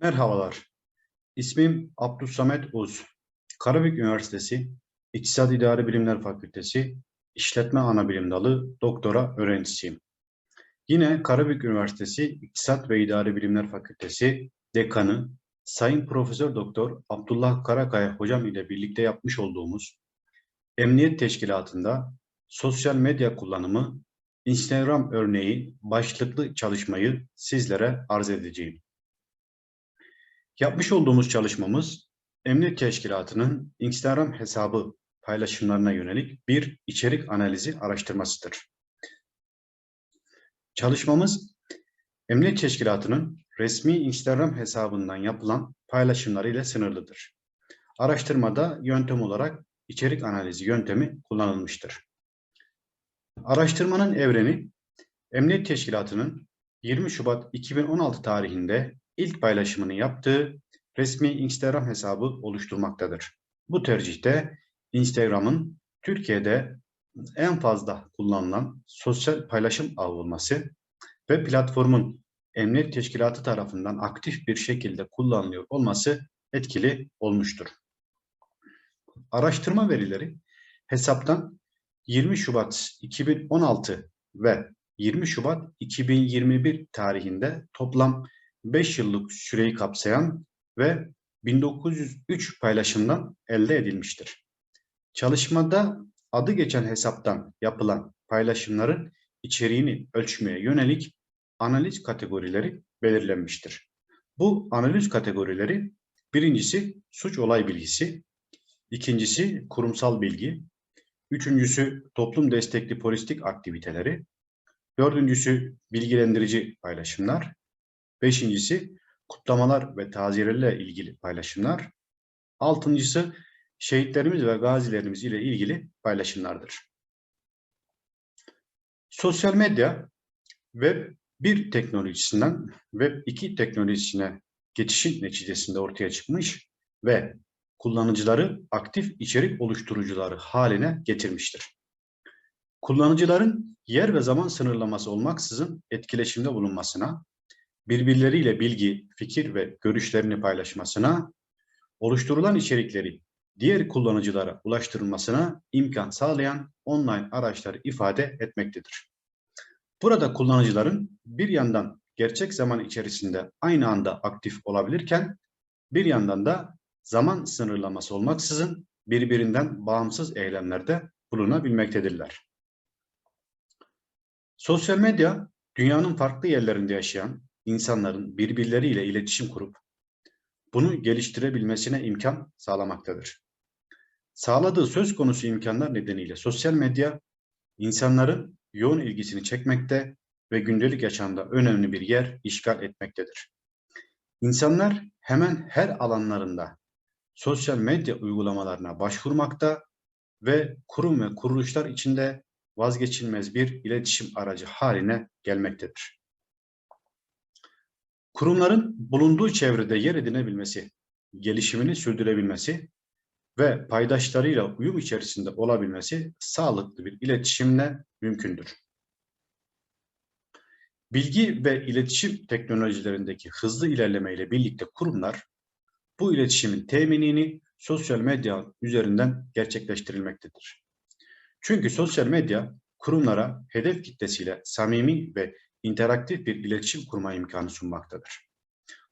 Merhabalar. İsmim Abdülsamet Uz. Karabük Üniversitesi İktisat İdari Bilimler Fakültesi İşletme Anabilim Dalı doktora öğrencisiyim. Yine Karabük Üniversitesi İktisat ve İdari Bilimler Fakültesi Dekanı Sayın Profesör Doktor Abdullah Karakaya hocam ile birlikte yapmış olduğumuz Emniyet Teşkilatı'nda sosyal medya kullanımı Instagram örneği başlıklı çalışmayı sizlere arz edeceğim. Yapmış olduğumuz çalışmamız Emniyet Teşkilatı'nın Instagram hesabı paylaşımlarına yönelik bir içerik analizi araştırmasıdır. Çalışmamız Emniyet Teşkilatı'nın resmi Instagram hesabından yapılan paylaşımları ile sınırlıdır. Araştırmada yöntem olarak içerik analizi yöntemi kullanılmıştır. Araştırmanın evreni Emniyet Teşkilatı'nın 20 Şubat 2016 tarihinde ilk paylaşımını yaptığı resmi Instagram hesabı oluşturmaktadır. Bu tercihte Instagram'ın Türkiye'de en fazla kullanılan sosyal paylaşım ağı olması ve platformun emniyet teşkilatı tarafından aktif bir şekilde kullanılıyor olması etkili olmuştur. Araştırma verileri hesaptan 20 Şubat 2016 ve 20 Şubat 2021 tarihinde toplam 5 yıllık süreyi kapsayan ve 1903 paylaşımdan elde edilmiştir. Çalışmada adı geçen hesaptan yapılan paylaşımların içeriğini ölçmeye yönelik analiz kategorileri belirlenmiştir. Bu analiz kategorileri birincisi suç olay bilgisi, ikincisi kurumsal bilgi, üçüncüsü toplum destekli politik aktiviteleri, dördüncüsü bilgilendirici paylaşımlar, beşincisi kutlamalar ve taziyelerle ilgili paylaşımlar, altıncısı şehitlerimiz ve gazilerimiz ile ilgili paylaşımlardır. Sosyal medya Web 1 teknolojisinden Web 2 teknolojisine geçişin neticesinde ortaya çıkmış ve kullanıcıları aktif içerik oluşturucuları haline getirmiştir. Kullanıcıların yer ve zaman sınırlaması olmaksızın etkileşimde bulunmasına, birbirleriyle bilgi, fikir ve görüşlerini paylaşmasına, oluşturulan içerikleri diğer kullanıcılara ulaştırılmasına imkan sağlayan online araçları ifade etmektedir. Burada kullanıcıların bir yandan gerçek zaman içerisinde aynı anda aktif olabilirken bir yandan da zaman sınırlaması olmaksızın birbirinden bağımsız eylemlerde bulunabilmektedirler. Sosyal medya dünyanın farklı yerlerinde yaşayan insanların birbirleriyle iletişim kurup bunu geliştirebilmesine imkan sağlamaktadır. Sağladığı söz konusu imkanlar nedeniyle sosyal medya insanların yoğun ilgisini çekmekte ve gündelik yaşamda önemli bir yer işgal etmektedir. İnsanlar hemen her alanlarında sosyal medya uygulamalarına başvurmakta ve kurum ve kuruluşlar içinde vazgeçilmez bir iletişim aracı haline gelmektedir. Kurumların bulunduğu çevrede yer edinebilmesi, gelişimini sürdürebilmesi ve paydaşlarıyla uyum içerisinde olabilmesi sağlıklı bir iletişimle mümkündür. Bilgi ve iletişim teknolojilerindeki hızlı ilerlemeyle birlikte kurumlar bu iletişimin teminini sosyal medya üzerinden gerçekleştirilmektedir. Çünkü sosyal medya kurumlara hedef kitlesiyle samimi ve interaktif bir iletişim kurma imkanı sunmaktadır.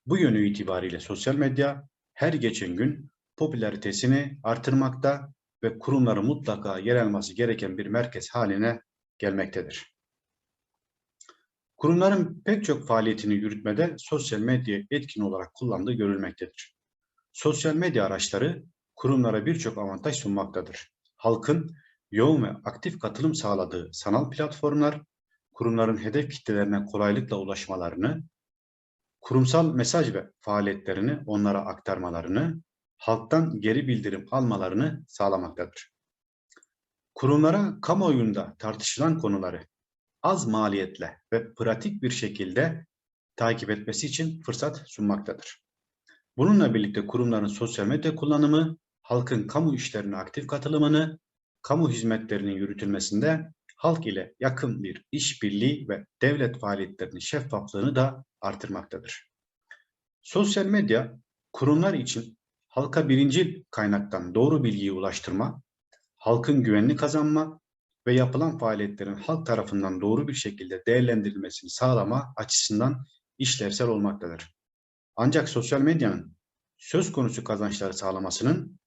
Bu yönü itibariyle sosyal medya her geçen gün popülaritesini artırmakta ve kurumları mutlaka yer alması gereken bir merkez haline gelmektedir. Kurumların pek çok faaliyetini yürütmede sosyal medya etkin olarak kullandığı görülmektedir. Sosyal medya araçları kurumlara birçok avantaj sunmaktadır. Halkın yoğun ve aktif katılım sağladığı sanal platformlar, kurumların hedef kitlelerine kolaylıkla ulaşmalarını, kurumsal mesaj ve faaliyetlerini onlara aktarmalarını, halktan geri bildirim almalarını sağlamaktadır. Kurumlara kamuoyunda tartışılan konuları az maliyetle ve pratik bir şekilde takip etmesi için fırsat sunmaktadır. Bununla birlikte kurumların sosyal medya kullanımı, halkın kamu işlerine aktif katılımını, kamu hizmetlerinin yürütülmesinde halk ile yakın bir işbirliği ve devlet faaliyetlerinin şeffaflığını da artırmaktadır. Sosyal medya kurumlar için halka birinci kaynaktan doğru bilgiyi ulaştırma, halkın güvenini kazanma ve yapılan faaliyetlerin halk tarafından doğru bir şekilde değerlendirilmesini sağlama açısından işlevsel olmaktadır. Ancak sosyal medyanın söz konusu kazançları sağlamasının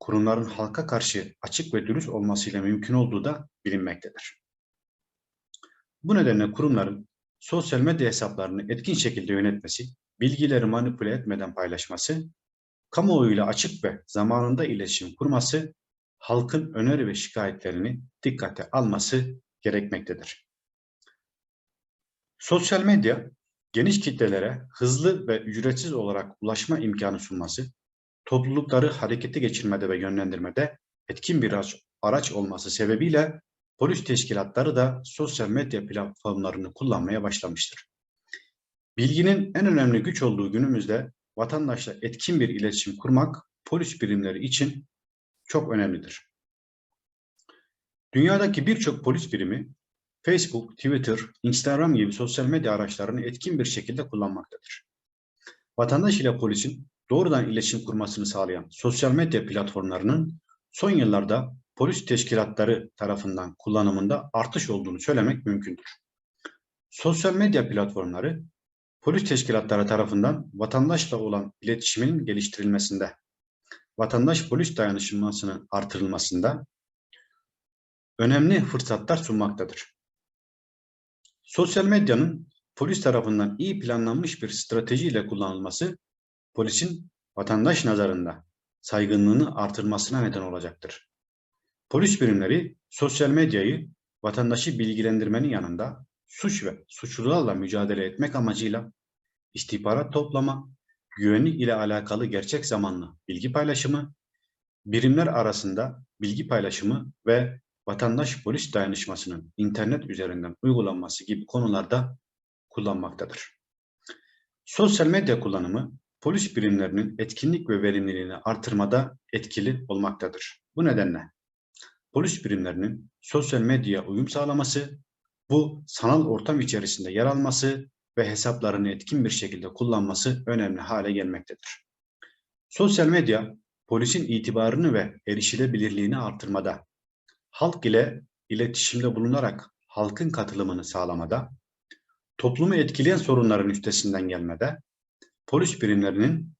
kurumların halka karşı açık ve dürüst olmasıyla mümkün olduğu da bilinmektedir. Bu nedenle kurumların sosyal medya hesaplarını etkin şekilde yönetmesi, bilgileri manipüle etmeden paylaşması, kamuoyuyla açık ve zamanında iletişim kurması, halkın öneri ve şikayetlerini dikkate alması gerekmektedir. Sosyal medya, geniş kitlelere hızlı ve ücretsiz olarak ulaşma imkanı sunması, toplulukları harekete geçirmede ve yönlendirmede etkin bir araç, olması sebebiyle polis teşkilatları da sosyal medya platformlarını kullanmaya başlamıştır. Bilginin en önemli güç olduğu günümüzde vatandaşla etkin bir iletişim kurmak polis birimleri için çok önemlidir. Dünyadaki birçok polis birimi Facebook, Twitter, Instagram gibi sosyal medya araçlarını etkin bir şekilde kullanmaktadır. Vatandaş ile polisin doğrudan iletişim kurmasını sağlayan sosyal medya platformlarının son yıllarda polis teşkilatları tarafından kullanımında artış olduğunu söylemek mümkündür. Sosyal medya platformları polis teşkilatları tarafından vatandaşla olan iletişimin geliştirilmesinde, vatandaş-polis dayanışmasının artırılmasında önemli fırsatlar sunmaktadır. Sosyal medyanın polis tarafından iyi planlanmış bir stratejiyle kullanılması, polisin vatandaş nazarında saygınlığını artırmasına neden olacaktır. Polis birimleri sosyal medyayı vatandaşı bilgilendirmenin yanında suç ve suçlularla mücadele etmek amacıyla istihbarat toplama, güvenlik ile alakalı gerçek zamanlı bilgi paylaşımı, birimler arasında bilgi paylaşımı ve vatandaş-polis dayanışmasının internet üzerinden uygulanması gibi konularda kullanmaktadır. Sosyal medya kullanımı polis birimlerinin etkinlik ve verimliliğini artırmada etkili olmaktadır. Bu nedenle polis birimlerinin sosyal medyaya uyum sağlaması, bu sanal ortam içerisinde yer alması ve hesaplarını etkin bir şekilde kullanması önemli hale gelmektedir. Sosyal medya, polisin itibarını ve erişilebilirliğini artırmada, halk ile iletişimde bulunarak halkın katılımını sağlamada, toplumu etkileyen sorunların üstesinden gelmede, polis birimlerinin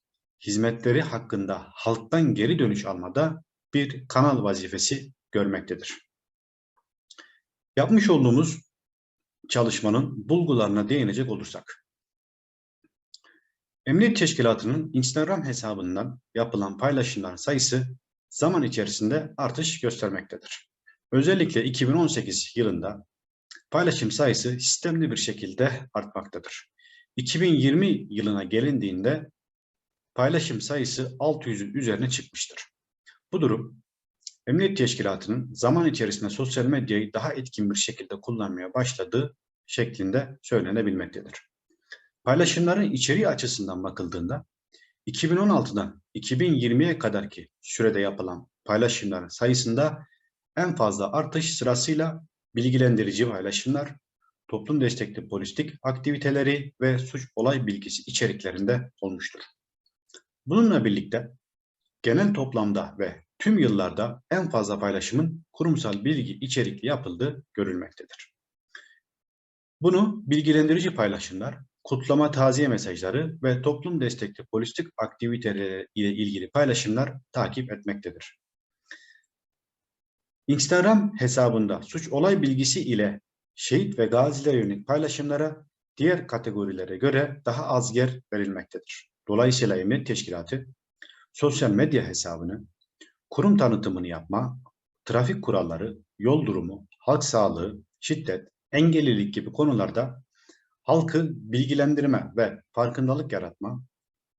hizmetleri hakkında halktan geri dönüş almada bir kanal vazifesi görmektedir. Yapmış olduğumuz çalışmanın bulgularına değinecek olursak. Emniyet Teşkilatı'nın Instagram hesabından yapılan paylaşımların sayısı zaman içerisinde artış göstermektedir. Özellikle 2018 yılında paylaşım sayısı sistemli bir şekilde artmaktadır. 2020 yılına gelindiğinde paylaşım sayısı 600'ün üzerine çıkmıştır. Bu durum Emniyet Teşkilatı'nın zaman içerisinde sosyal medyayı daha etkin bir şekilde kullanmaya başladığı şeklinde söylenebilmektedir. Paylaşımların içeriği açısından bakıldığında 2016'dan 2020'ye kadarki sürede yapılan paylaşımların sayısında en fazla artış sırasıyla bilgilendirici paylaşımlar, toplum destekli politik aktiviteleri ve suç olay bilgisi içeriklerinde olmuştur. Bununla birlikte genel toplamda ve tüm yıllarda en fazla paylaşımın kurumsal bilgi içerikli yapıldığı görülmektedir. Bunu bilgilendirici paylaşımlar, kutlama taziye mesajları ve toplum destekli politik aktiviteleri ile ilgili paylaşımlar takip etmektedir. Instagram hesabında suç olay bilgisi ile şehit ve gazilere yönelik paylaşımlara diğer kategorilere göre daha az yer verilmektedir. Dolayısıyla Emniyet Teşkilatı sosyal medya hesabını kurum tanıtımını yapma, trafik kuralları, yol durumu, halk sağlığı, şiddet, engellilik gibi konularda halkı bilgilendirme ve farkındalık yaratma,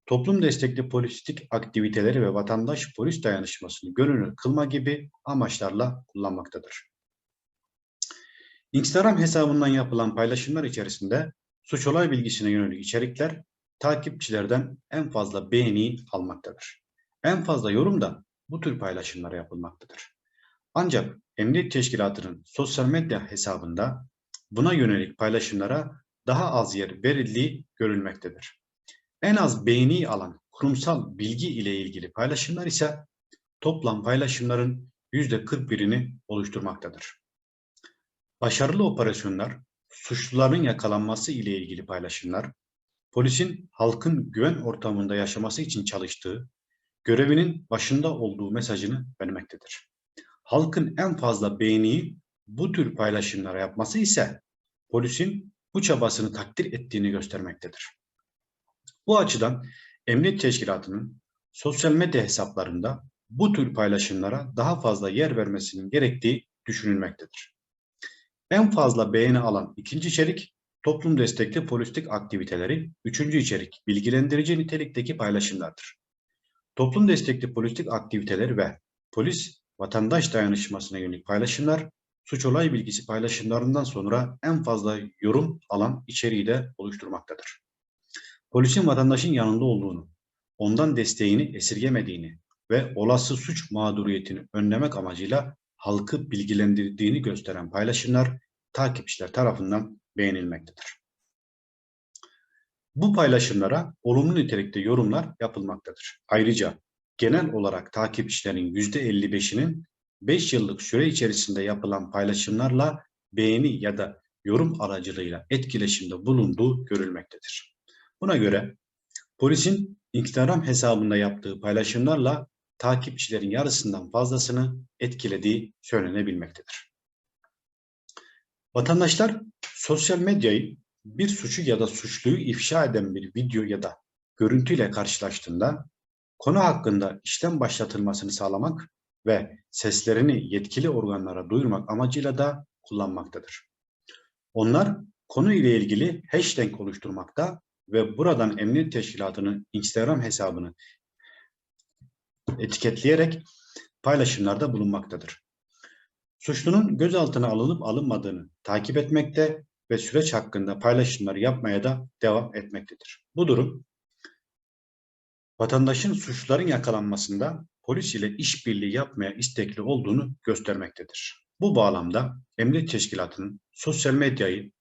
toplum destekli politik aktiviteleri ve vatandaş polis dayanışmasını görünür kılma gibi amaçlarla kullanmaktadır. Instagram hesabından yapılan paylaşımlar içerisinde suç olay bilgisine yönelik içerikler takipçilerden en fazla beğeni almaktadır. En fazla yorum da bu tür paylaşımlara yapılmaktadır. Ancak Emniyet Teşkilatı'nın sosyal medya hesabında buna yönelik paylaşımlara daha az yer verildiği görülmektedir. En az beğeni alan kurumsal bilgi ile ilgili paylaşımlar ise toplam paylaşımların %41'ini oluşturmaktadır. Başarılı operasyonlar, suçluların yakalanması ile ilgili paylaşımlar, polisin halkın güven ortamında yaşaması için çalıştığı, görevinin başında olduğu mesajını vermektedir. Halkın en fazla beğeniyi bu tür paylaşımlara yapması ise polisin bu çabasını takdir ettiğini göstermektedir. Bu açıdan Emniyet Teşkilatı'nın sosyal medya hesaplarında bu tür paylaşımlara daha fazla yer vermesinin gerektiği düşünülmektedir. En fazla beğeni alan ikinci içerik toplum destekli politik aktiviteleri, üçüncü içerik bilgilendirici nitelikteki paylaşımlardır. Toplum destekli politik aktiviteler ve polis vatandaş dayanışmasına yönelik paylaşımlar suç olay bilgisi paylaşımlarından sonra en fazla yorum alan içeriği de oluşturmaktadır. Polisin vatandaşın yanında olduğunu, ondan desteğini esirgemediğini ve olası suç mağduriyetini önlemek amacıyla halkı bilgilendirdiğini gösteren paylaşımlar takipçiler tarafından beğenilmektedir. Bu paylaşımlara olumlu nitelikte yorumlar yapılmaktadır. Ayrıca genel olarak takipçilerin %55'inin 5 yıllık süre içerisinde yapılan paylaşımlarla beğeni ya da yorum aracılığıyla etkileşimde bulunduğu görülmektedir. Buna göre polisin Instagram hesabında yaptığı paylaşımlarla takipçilerin yarısından fazlasını etkilediği söylenebilmektedir. Vatandaşlar sosyal medyayı bir suçu ya da suçluyu ifşa eden bir video ya da görüntüyle karşılaştığında konu hakkında işlem başlatılmasını sağlamak ve seslerini yetkili organlara duyurmak amacıyla da kullanmaktadır. Onlar konu ile ilgili hashtag oluşturmakta ve buradan Emniyet Teşkilatı'nın Instagram hesabını etiketleyerek paylaşımlarda bulunmaktadır. Suçlunun gözaltına alınıp alınmadığını takip etmekte ve süreç hakkında paylaşımlar yapmaya da devam etmektedir. Bu durum vatandaşın suçluların yakalanmasında polis ile işbirliği yapmaya istekli olduğunu göstermektedir. Bu bağlamda Emniyet Teşkilatı'nın sosyal medyayı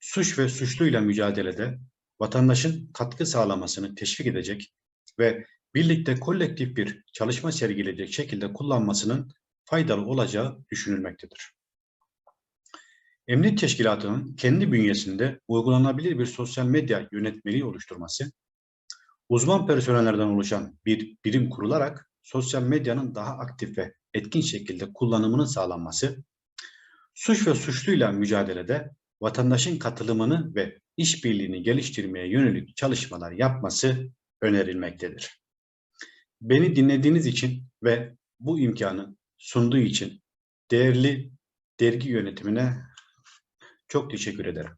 suç ve suçluyla mücadelede vatandaşın katkı sağlamasını teşvik edecek ve birlikte kolektif bir çalışma sergileyecek şekilde kullanmasının faydalı olacağı düşünülmektedir. Emniyet Teşkilatı'nın kendi bünyesinde uygulanabilir bir sosyal medya yönetmeliği oluşturması, uzman personellerden oluşan bir birim kurularak sosyal medyanın daha aktif ve etkin şekilde kullanımının sağlanması, suç ve suçluyla mücadelede vatandaşın katılımını ve işbirliğini geliştirmeye yönelik çalışmalar yapması önerilmektedir. Beni dinlediğiniz için ve bu imkanı sunduğu için değerli dergi yönetimine çok teşekkür ederim.